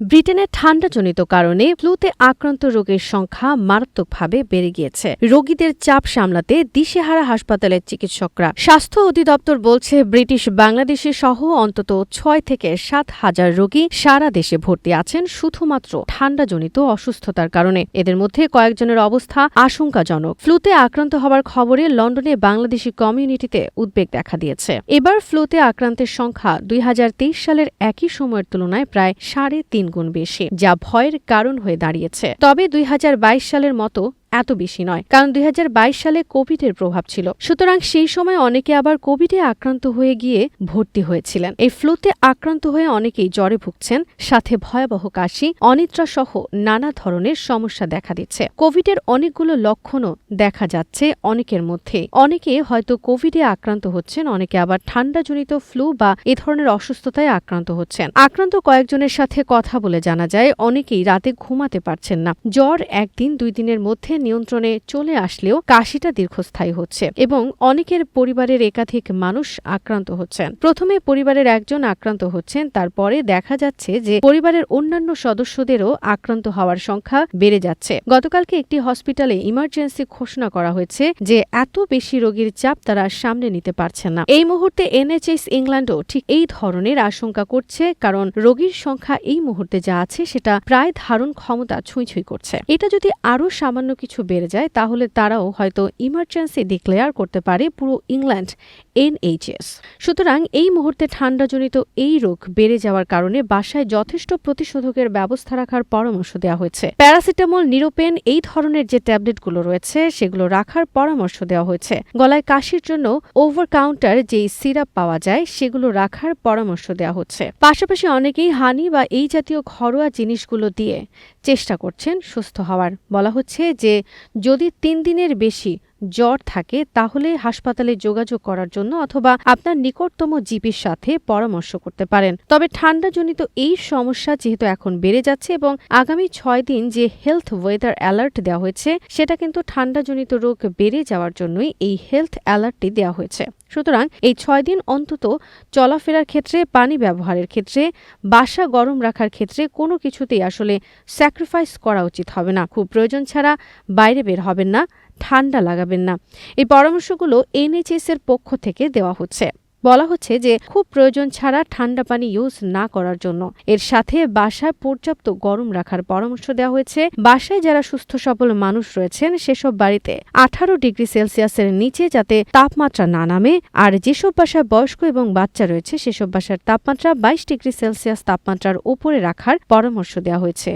ব্রিটেনে ঠান্ডাজনিত কারণে ফ্লুতে আক্রান্ত রোগীর সংখ্যা মারাত্মকভাবে বেড়ে গিয়েছে। রোগীদের চাপ সামলাতে দিশেহারা হাসপাতালের চিকিৎসকরা, স্বাস্থ্য অধিদপ্তর বলছে, ব্রিটিশ বাংলাদেশে সহ অন্তত ছয় থেকে সাত হাজার রোগী সারা দেশে ভর্তি আছেন শুধুমাত্র ঠান্ডাজনিত অসুস্থতার কারণে। এদের মধ্যে কয়েকজনের অবস্থা আশঙ্কাজনক। ফ্লুতে আক্রান্ত হওয়ার খবরে লন্ডনে বাংলাদেশি কমিউনিটিতে উদ্বেগ দেখা দিয়েছে। এবার ফ্লুতে আক্রান্তের সংখ্যা দুই হাজার তেইশ সালের একই সময়ের তুলনায় প্রায় সাড়ে তিন গুণ বেশি যা ভয়ের কারণ হয়ে দাঁড়িয়েছে। তবে দুই হাজার বাইশ সালের মতো এত বেশি নয়, কারণ দুই হাজার বাইশ সালে কোভিডের প্রভাব ছিল। সুতরাং সেই সময় অনেকে আবার কোভিডে আক্রান্ত হয়ে গিয়ে ভর্তি হয়েছিলেন। এই ফ্লুতে আক্রান্ত হয়ে অনেকেই জ্বরে ভুগছেন, সাথে ভয়াবহ কাশি অনিদ্রা সহ নানা ধরনের সমস্যা দেখা দিচ্ছে। কোভিডের অনেকগুলো লক্ষণও দেখা যাচ্ছে অনেকের মধ্যে অনেকে হয়তো কোভিডে আক্রান্ত হচ্ছেন, অনেকে আবার ঠান্ডাজনিত ফ্লু বা এ ধরনের অসুস্থতায় আক্রান্ত হচ্ছেন। আক্রান্ত কয়েকজনের সাথে কথা বলে জানা যায়, অনেকেই রাতে ঘুমাতে পারছেন না। জ্বর একদিন দুই দিনের মধ্যে নিয়ন্ত্রণে চলে আসলেও কাশিটা দীর্ঘস্থায়ী হচ্ছে এবং অনেকের পরিবারের একাধিক মানুষ আক্রান্ত হচ্ছেন। প্রথমে পরিবারের একজন আক্রান্ত হচ্ছেন, তারপরে দেখা যাচ্ছে যে পরিবারের অন্যান্য সদস্যদেরও আক্রান্ত হওয়ার সংখ্যা বেড়ে যাচ্ছে। গতকালকে একটি হসপিটালে ইমার্জেন্সি ঘোষণা করা হয়েছে যে এত বেশি রোগীর চাপ তারা সামনে নিতে পারছেন না। এই মুহূর্তে এনএচএস ইংল্যান্ডও ঠিক এই ধরনের আশঙ্কা করছে, কারণ রোগীর সংখ্যা এই মুহূর্তে যা আছে সেটা প্রায় ধারণ ক্ষমতা ছুঁই ছুঁই করছে। এটা যদি আরও সামান্য কিছু বেড়ে যায়, তাহলে তারাও হয়তো ইমার্জেন্সি ডিক্লেয়ার করতে পারে পুরো ইংল্যান্ড এনএইচএস সুতরাং এই মুহূর্তে ঠান্ডাজনিত এই রোগ বেড়ে যাওয়ার কারণে বাসায় যথেষ্ট প্রতিষেধকের ব্যবস্থা রাখার পরামর্শ দেওয়া হয়েছে। প্যারাসিটামল, নিরোপেন এই ধরনের যে ট্যাবলেটগুলো রয়েছে, সেগুলো রাখার পরামর্শ দেওয়া হয়েছে। গলায় কাশির জন্য ওভার কাউন্টার যেই সিরাপ পাওয়া যায়, সেগুলো রাখার পরামর্শ দেওয়া হচ্ছে। পাশাপাশি অনেকেই হানি বা এই জাতীয় ঘরোয়া জিনিসগুলো দিয়ে চেষ্টা করছেন সুস্থ হওয়ার। বলা হচ্ছে যে যদি তিন দিনের বেশি জ্বর থাকে, তাহলে হাসপাতালে যোগাযোগ করার জন্য অথবা আপনার নিকটতম জিপির সাথে পরামর্শ করতে পারেন। তবে ঠান্ডাজনিত এই সমস্যা যেহেতু এখন বেড়ে যাচ্ছে এবং আগামী ছয় দিন যে হেলথ ওয়েদার অ্যালার্ট দেওয়া হয়েছে, সেটা কিন্তু ঠান্ডাজনিত রোগ বেড়ে যাওয়ার জন্যই এই হেলথ অ্যালার্টটি দেওয়া হয়েছে। সুতরাং এই ছয় দিন অন্তত চলাফেরার ক্ষেত্রে, পানি ব্যবহারের ক্ষেত্রে, বাসা গরম রাখার ক্ষেত্রে কোনো কিছুতেই আসলে স্যাক্রিফাইস করা উচিত হবে না। খুব প্রয়োজন ছাড়া বাইরে বের হবেন না। ঠান্ডা লাগাবেন না। এই পরামর্শগুলো এনএইচএস এর পক্ষ থেকে দেওয়া হচ্ছে। বলা হচ্ছে যে, খুব প্রয়োজন ছাড়া ঠান্ডা পানি ইউজ না করার জন্য। এর সাথে বাসায় পর্যাপ্ত গরম রাখার পরামর্শ দেওয়া হয়েছে। বাসায় যারা সুস্থ সবল মানুষ রয়েছেন, সেসব বাড়িতে আঠারো ডিগ্রি সেলসিয়াসের নিচে যাতে তাপমাত্রা না নামে, আর যেসব বাসায় বয়স্ক এবং বাচ্চা রয়েছে, সেসব বাসার তাপমাত্রা বাইশ ডিগ্রি সেলসিয়াস তাপমাত্রার উপরে রাখার পরামর্শ দেওয়া হয়েছে।